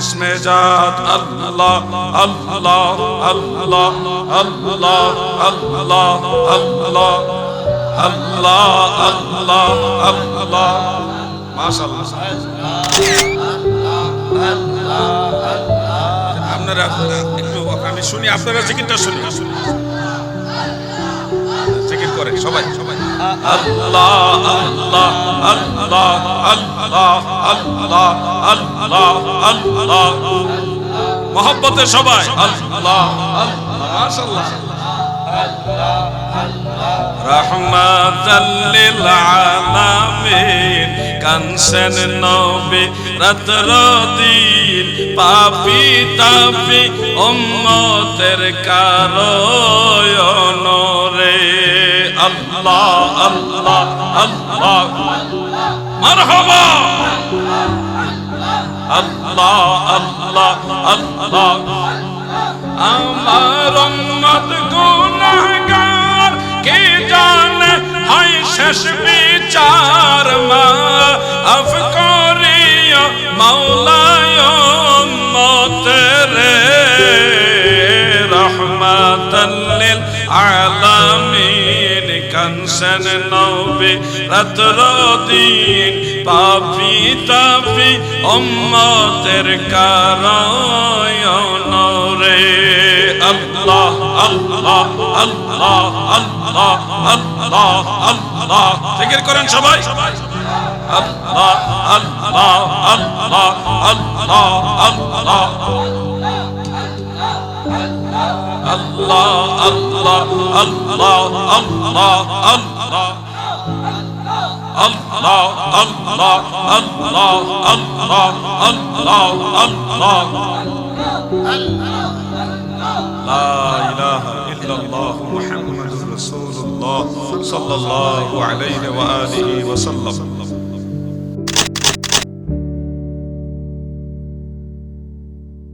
ইসমে জাত আল্লাহ আল্লাহ আল্লাহ আল্লাহ আল্লাহ আল্লাহ আল্লাহ আল্লাহ আল্লাহ। মাশাআল্লাহ। আপনারা একটু আমি শুনি, আপনারা জিকিরটা শুনি করে সবাই সবাই। আল্লাহ আল্লাহ আল্লাহ আল্লাহ আল্লাহ আল্লাহ আল্লাহ মহব্বতে সবাই। আল্লাহ আলামিন কানসেন নবী পাপি তাপি উম্মতের রে الله الله الله. مرحبا. الله الله الله. امار أمت گنہگار کی جان ہے شش بیچار ما. افکاری مولا امت رحمت للعالمين কানসন নবী রাত্র দিন পাপি তাপি উম্মতের কারয়ন রে আল্লাহ আল্লাহ আল্লাহ আল্লাহ আল্লাহ আল্লাহ। জিকির করেন সবাই। আল্লাহ আল্লাহ আল্লাহ আল্লাহ আল্লাহ। আল্লাহ আল্লাহ আল্লাহ আল্লাহ আল্লাহ الله الله الله الله الله الله لا إله إلا الله محمد رسول الله صلى الله عليه وآله وسلم